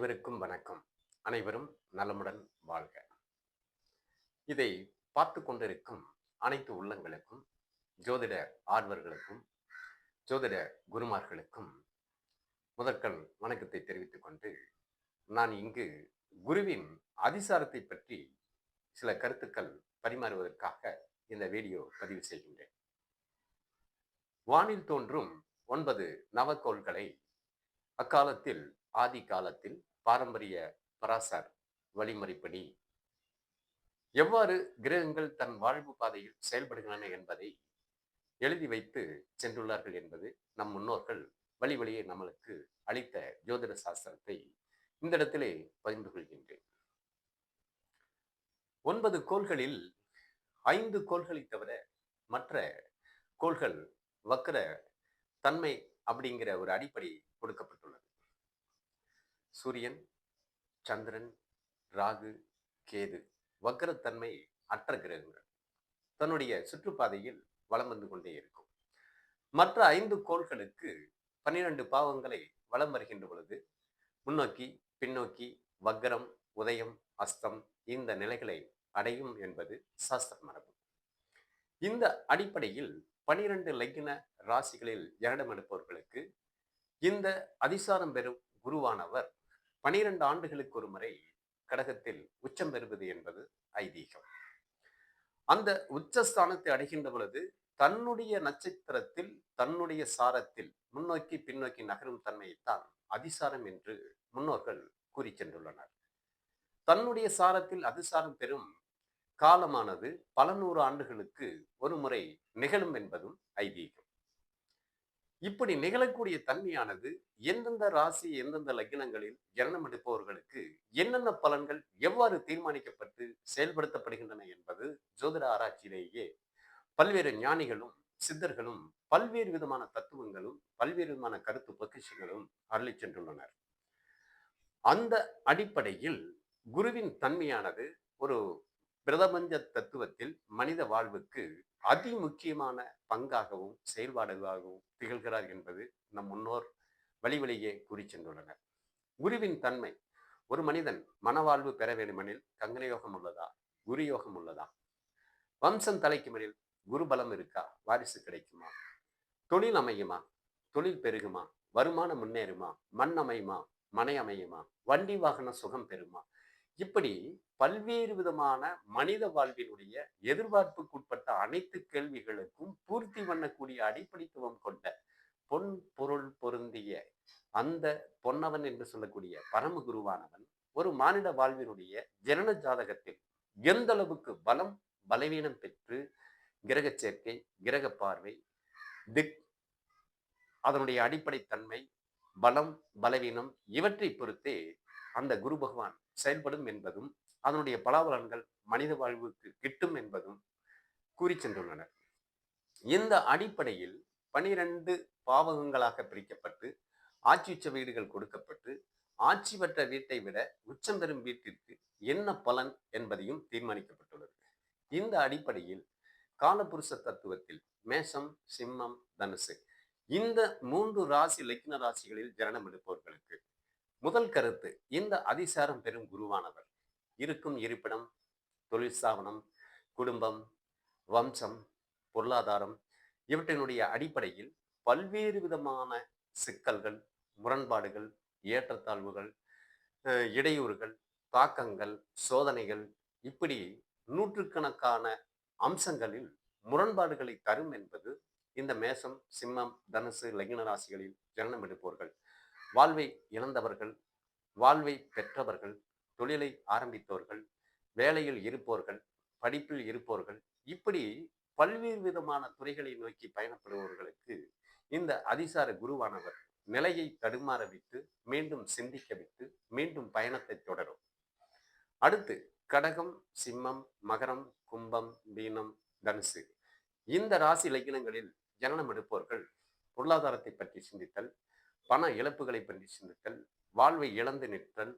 அனைவருக்கும் வணக்கம். அனைவரும் நலமுடன் வாழ்க. இதை பார்த்து கொண்டிருக்கும் அனைத்து உள்ளங்களுக்கும் ஜோதிட ஆர்வர்களுக்கும் ஜோதிட குருமார்களுக்கும் முதற்கண் வணக்கத்தை தெரிவித்துக் கொண்டு நான் இங்கு குருவின் அதிசாரத்தை பற்றி சில கருத்துக்கள் பரிமாறுவதற்காக இந்த வீடியோ பதிவு செய்கின்றேன். வானில் தோன்றும் ஒன்பது நவக்கோள்களை அக்காலத்தில் ஆதி காலத்தில் பாரம்பரிய பராசர் வழிமுறைப்படி எவ்வாறு கிரகங்கள் தன் வாழ்வு பாதையில் செயல்படுகின்றன என்பதை எழுதி வைத்து சென்றுள்ளார்கள் என்பது நம் முன்னோர்கள் வழி வழியே நம்மளுக்கு அளித்த ஜோதிட சாஸ்திரத்தை இந்த இடத்திலே பகிர்ந்து கொள்கின்றேன். ஒன்பது கோள்களில் ஐந்து கோள்களை தவிர மற்ற கோள்கள் வக்கர தன்மை அப்படிங்கிற ஒரு அடிப்படை கொடுக்கப்பட்டுள்ளது. சூரியன் சந்திரன் ராகு கேது வக்கரத்தன்மை அற்ற கிரகங்கள். தன்னுடைய சுற்றுப்பாதையில் வலம் வந்து கொண்டே இருக்கும். மற்ற ஐந்து கோள்களுக்கு பன்னிரண்டு பாவங்களை வலம் வருகின்ற பொழுது முன்னோக்கி பின்னோக்கி வக்கரம் உதயம் அஸ்தம் இந்த நிலைகளை அடையும் என்பது சாஸ்திர மரபு. இந்த அடிப்படையில் பனிரெண்டு லக்கின ராசிகளில் ஜனனம் எடுப்பவர்களுக்கு இந்த அதிசாரம் பெறும் குருவானவர் பனிரெண்டு ஆண்டுகளுக்கு ஒரு முறை கடகத்தில் உச்சம் பெறுவது என்பது ஐதீகம். அந்த உச்சஸ்தானத்தை அடைகின்ற பொழுது தன்னுடைய நட்சத்திரத்தில் தன்னுடைய சாரத்தில் முன்னோக்கி பின்னோக்கி நகரும் தன்மையைத்தான் அதிசாரம் என்று முன்னோர்கள் கூறி சென்றுள்ளனர். தன்னுடைய சாரத்தில் அதிசாரம் பெறும் காலமானது பல நூறு ஆண்டுகளுக்கு ஒரு முறை நிகழும் என்பதும் ஐதீகம். இப்படி நிகழக்கூடிய தன்மையானது எந்தெந்த ராசி எந்தெந்த லக்னங்களில் ஜனனம் எடுப்பவர்களுக்கு என்னென்ன பலன்கள் எவ்வாறு தீர்மானிக்கப்பட்டு செயல்படுத்தப்படுகின்றன என்பது ஜோதிட ஆராய்ச்சியிலேயே பல்வேறு ஞானிகளும் சித்தர்களும் பல்வேறு விதமான தத்துவங்களும் பல்வேறு விதமான கருத்து பொக்கிஷங்களும் அருளி சென்றுள்ளனர். அந்த அடிப்படையில் குருவின் தன்மையானது ஒரு பிரதமஞ்ச தத்துவத்தில் மனித வாழ்வுக்கு அதி முக்கியமான பங்காகவும் செயல்பாடுகளாகவும் திகழ்கிறார் என்பது நம் முன்னோர் வழி வழியே கூறி சென்றுள்ளனர். குருவின் தன்மை ஒரு மனிதன் மனவாழ்வு பெற வேண்டுமெனில் கங்கனயோகம் உள்ளதா? குரு யோகம் உள்ளதா? வம்சம் தலைக்கு மேலில் குரு பலம் இருக்கா? வாரிசு கிடைக்குமா? தொழில் அமையுமா? தொழில் பெருகுமா? வருமானம் முன்னேறுமா? மண் அமையுமா? மனை அமையுமா? வண்டி வாகன சுகம் பெறுமா? இப்படி பல்வேறு விதமான மனித வாழ்வினுடைய எதிர்பார்ப்புக்குட்பட்ட அனைத்து கேள்விகளுக்கும் பூர்த்தி பண்ணக்கூடிய அடிப்படைத்துவம் கொண்ட பொன் பொருள் பொருந்திய அந்த பொன்னவன் என்று சொல்லக்கூடிய பரம குருவானவன் ஒரு மானிட வாழ்வினுடைய ஜனன ஜாதகத்தில் எந்த அளவுக்கு பலம் பலவீனம் பெற்று கிரக சேர்க்கை கிரக பார்வை திக் அதனுடைய அடிப்படை தன்மை பலம் பலவீனம் இவற்றை பொறுத்தே அந்த குரு பகவான் செயல்படும் என்பதும் அதனுடைய பலாபலன்கள் மனித வாழ்வுக்கு கிட்டும் என்பதும் கூறி சென்றுள்ளனர் இந்த அடிப்படையில் பனிரெண்டு பாவகங்களாக பிரிக்கப்பட்டு ஆட்சி உச்ச வீடுகள் கொடுக்கப்பட்டு ஆட்சி பெற்ற வீட்டை விட உச்சம் பெறும் வீட்டிற்கு என்ன பலன் என்பதையும் தீர்மானிக்கப்பட்டுள்ளது. இந்த அடிப்படையில் காலபுருஷ தத்துவத்தில் மேஷம் சிம்மம் தனுசு இந்த மூன்று ராசி லக்ன ராசிகளில் ஜனனம் எடுப்போம். முதல் கருத்து இந்த அதிசாரம் பெறும் குருவானவர். இருக்கும் இருப்பிடம் தொழில் ஸ்தாபனம் குடும்பம் வம்சம் பொருளாதாரம் இவற்றினுடைய அடிப்படையில் பல்வேறு விதமான சிக்கல்கள் முரண்பாடுகள் ஏற்றத்தாழ்வுகள் இடையூறுகள் தாக்கங்கள் சோதனைகள் இப்படி நூற்றுக்கணக்கான அம்சங்களில் முரண்பாடுகளை தரும் என்பது இந்த மேசம் சிம்மம் தனுசு லக்ன ராசிகளில் ஜனனம் எடுப்பவர்கள் வாழ்வை இழந்தவர்கள் வாழ்வை பெற்றவர்கள் தொழிலை ஆரம்பித்தவர்கள் வேலையில் இருப்பவர்கள் படிப்பில் இருப்பவர்கள் இப்படி பல்வேறு விதமான துறைகளை நோக்கி பயணப்படுபவர்களுக்கு இந்த அதிசார குருவானவர் நிலையை தடுமாற விட்டு மீண்டும் சிந்திக்க விட்டு மீண்டும் பயணத்தை தொடரும். அடுத்து கடகம் சிம்மம் மகரம் கும்பம் மீனம் தனுசு. இந்த ராசி லக்கினங்களில் ஜனனம் எடுப்பவர்கள் பொருளாதாரத்தை பற்றி சிந்தித்தல் பண இழப்புகளை பற்றி சிந்தித்தல் வாழ்வை இழந்து நிற்றல்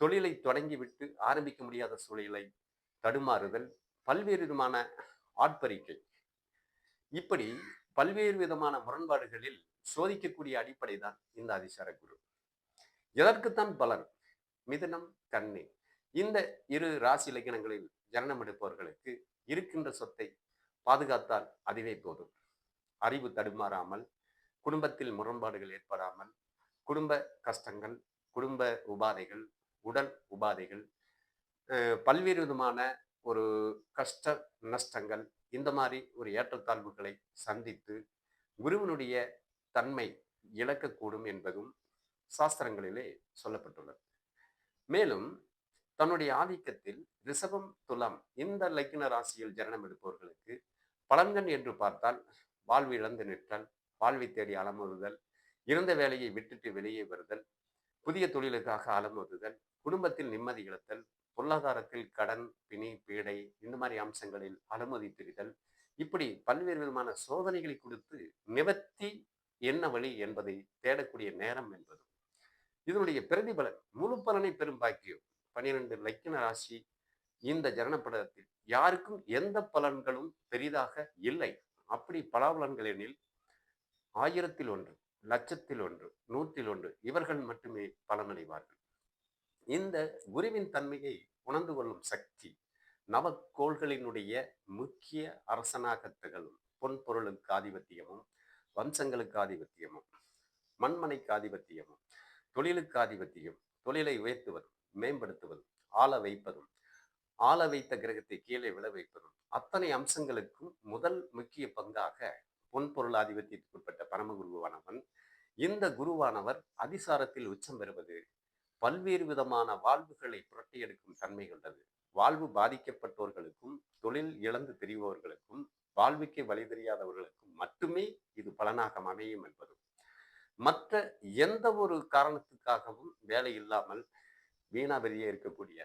தொழிலை தொடங்கிவிட்டு ஆரம்பிக்க முடியாத சூழலை தடுமாறுதல் பல்வேறு விதமான ஆட்பறிக்கை. இப்படி பல்வேறு விதமான முரண்பாடுகளில் சோதிக்கக்கூடிய அடிப்படை தான் இந்த அதிசார குரு. எதற்குத்தான் பலர் மிதுனம் கண்ணே. இந்த இரு ராசி இலக்கணங்களில் ஜனனம் எடுப்பவர்களுக்கு இருக்கின்ற சொத்தை பாதுகாத்தால் அதுவே போதும். அறிவு தடுமாறாமல் குடும்பத்தில் முரண்பாடுகள் ஏற்படாமல் குடும்ப கஷ்டங்கள் குடும்ப உபாதைகள் உடல் உபாதைகள் பல்வேறு விதமான ஒரு கஷ்ட நஷ்டங்கள் இந்த மாதிரி ஒரு ஏற்றத்தாழ்வுகளை சந்தித்து குருவனுடைய தன்மை இழக்கக்கூடும் என்பதும் சாஸ்திரங்களிலே சொல்லப்பட்டுள்ளது. மேலும் தன்னுடைய ஆதிக்கத்தில் ரிஷபம் துலாம் இந்த லக்ன ராசியில் ஜனனம் எடுப்பவர்களுக்கு பலன்கள் என்று பார்த்தால் வாழ்வு இழந்து நிற்றல் வாழ்வை தேடி அலமுறுதல் இருந்த வேலையை விட்டுட்டு வெளியே வருதல் புதிய தொழிலுக்காக அலமுறுதல் குடும்பத்தில் நிம்மதி இழத்தல் பொருளாதாரத்தில் கடன் பிணி பீடை இந்த மாதிரி அம்சங்களில் அனுமதி திரிதல். இப்படி பல்வேறு விதமான சோதனைகளை கொடுத்து நிவர்த்தி என்ன வழி என்பதை தேடக்கூடிய நேரம் என்பதும். இதனுடைய பிரதிபலன் முழு பலனை பெரும் பாக்கியம். பனிரெண்டு லக்கின ராசி இந்த ஜனனப்படத்தில் யாருக்கும் எந்த பலன்களும் பெரிதாக இல்லை. அப்படி பலாபலன்கள் எனில் ஆயிரத்தில் ஒன்று லட்சத்தில் ஒன்று நூற்றில் ஒன்று இவர்கள் மட்டுமே பலனடைவார்கள். இந்த குருவின் தன்மையை உணர்ந்து கொள்ளும் சக்தி நவக்கோள்களினுடைய முக்கிய அரசனாக திகழும் பொன் பொருளுக்கு ஆதிபத்தியமும் வம்சங்களுக்கு ஆதிபத்தியமும் மண்மனைக்கு ஆதிபத்தியமும் தொழிலுக்கு ஆதிபத்தியம் தொழிலை உயர்த்துவதும் மேம்படுத்துவதும் ஆள வைப்பதும் ஆள வைத்த கிரகத்தை கீழே விழ வைப்பதும் அத்தனை அம்சங்களுக்கும் முதல் முக்கிய பங்காக பொன் பொருளாதிபத்தியத்துக்குட்பட்ட பரமகுருவானவன் இந்த குருவானவர் அதிசாரத்தில் உச்சம் பெறுவது பல்வேறு விதமான வாழ்வுகளை புரட்டி எடுக்கும் தன்மை கொண்டது. வாழ்வு பாதிக்கப்பட்டவர்களுக்கும் தொழில் இழந்து தெரிபவர்களுக்கும் வாழ்வுக்கே வழி தெரியாதவர்களுக்கும் மட்டுமே இது பலனாக அமையும் என்பதும். மற்ற எந்த ஒரு காரணத்துக்காகவும் வேலை இல்லாமல் வீணாபதியே இருக்கக்கூடிய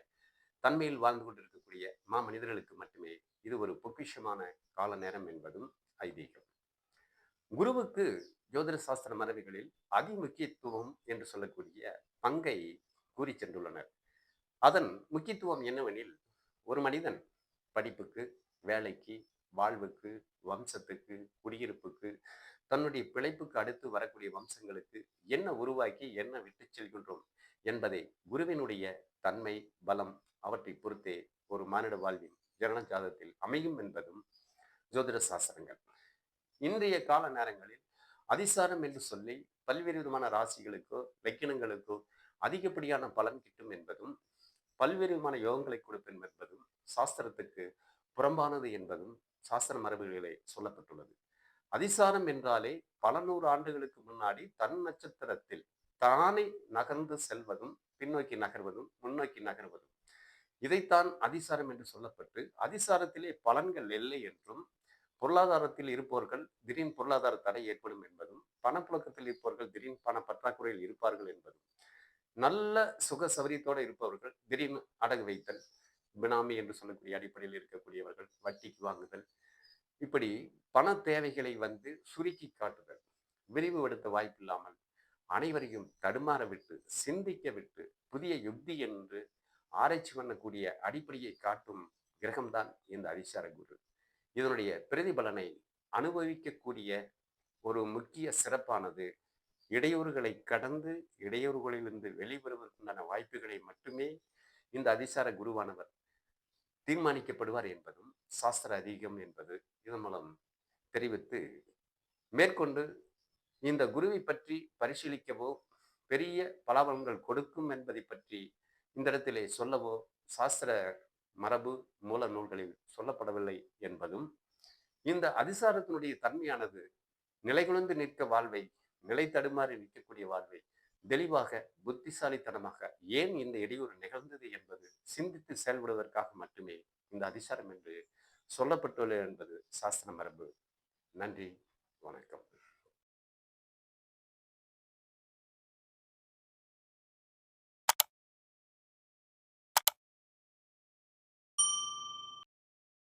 தன்மையில் வாழ்ந்து கொண்டிருக்கக்கூடிய மா மனிதர்களுக்கு மட்டுமே இது ஒரு பொக்கிஷமான கால நேரம் என்பதும் ஐதீகம். குருவுக்கு ஜோதிட சாஸ்திர மரபிகளில் அதிமுக்கியத்துவம் என்று சொல்லக்கூடிய பங்கை கூறி சென்றுள்ளனர். அதன் முக்கியத்துவம் என்னவெனில் ஒரு மனிதன் படிப்புக்கு வேலைக்கு வாழ்வுக்கு வம்சத்துக்கு குடியிருப்புக்கு தன்னுடைய பிழைப்புக்கு அடுத்து வரக்கூடிய வம்சங்களுக்கு என்ன உருவாக்கி என்ன விட்டு செல்கின்றோம் என்பதை குருவினுடைய தன்மை பலம் அவற்றை பொறுத்தே ஒரு மானிட வாழ்வின் ஜனன ஜாதத்தில் அமையும் என்பதும் ஜோதிட சாஸ்திரங்கள். இன்றைய கால நேரங்களில் அதிசாரம் என்று சொல்லி பல்வேறு விதமான ராசிகளுக்கோ லக்கினங்களுக்கோ அதிகப்படியான பலன் கிட்டும் என்பதும் பல்வேறு விதமான யோகங்களை கொடுப்பேன் என்பதும் சாஸ்திரத்துக்கு புறம்பானது என்பதும் சாஸ்திர மரபுகளிலே சொல்லப்பட்டுள்ளது. அதிசாரம் என்றாலே பல நூறு ஆண்டுகளுக்கு முன்னாடி தன் நட்சத்திரத்தில் தானே நகர்ந்து செல்வதும் பின்னோக்கி நகர்வதும் முன்னோக்கி நகர்வதும். இதைத்தான் அதிசாரம் என்று சொல்லப்பட்டு அதிசாரத்திலே பலன்கள் இல்லை என்றும் பொருளாதாரத்தில் இருப்பவர்கள் திடீர் பொருளாதார தடை ஏற்படும் என்பதும் பணப்புழக்கத்தில் இருப்பவர்கள் திடீர் பண பற்றாக்குறையில் இருப்பார்கள் என்பதும் நல்ல சுக சௌரியத்தோடு இருப்பவர்கள் திடீர்னு அடகு வைத்தல் பினாமி என்று சொல்லக்கூடிய அடிப்படையில் இருக்கக்கூடியவர்கள் வட்டிக்கு வாங்குதல் இப்படி பண தேவைகளை வந்து சுருக்கி காட்டுதல் விரிவுபடுத்த வாய்ப்பில்லாமல் அனைவரையும் தடுமாற விட்டு சிந்திக்க விட்டு புதிய யுக்தி என்று ஆராய்ச்சி பண்ணக்கூடிய அடிப்படையை காட்டும் கிரகம்தான் இந்த அதிசார குரு. இதனுடைய பிரதிபலனை அனுபவிக்கக்கூடிய ஒரு முக்கிய சிறப்பானது இடையூறுகளை கடந்து இடையூறுகளிலிருந்து வெளிவருவதற்குண்டான வாய்ப்புகளை மட்டுமே இந்த அதிசார குருவானவர் தீர்மானிக்கப்படுவார் என்பதும் சாஸ்திர அதிகம் என்பது இதன் மூலம் தெரிவித்து மேற்கொண்டு இந்த குருவை பற்றி பரிசீலிக்கவோ பெரிய பலாபலங்கள் கொடுக்கும் என்பதை பற்றி இந்த இடத்திலே சொல்லவோ சாஸ்திர மரபு மூல நூல்களில் சொல்லப்படவில்லை என்பதும் இந்த அதிசாரத்தினுடைய தன்மையானது நிலைகுலந்து நிற்க வாழ்வை நிலை தடுமாறி நிற்கக்கூடிய வாழ்வை தெளிவாக புத்திசாலித்தனமாக ஏன் இந்த இடையூறு நிகழ்ந்தது என்பது சிந்தித்து செயல்படுவதற்காக மட்டுமே இந்த அதிசாரம் என்று சொல்லப்பட்டுள்ளது என்பது சாஸ்திர மரபு. நன்றி வணக்கம்.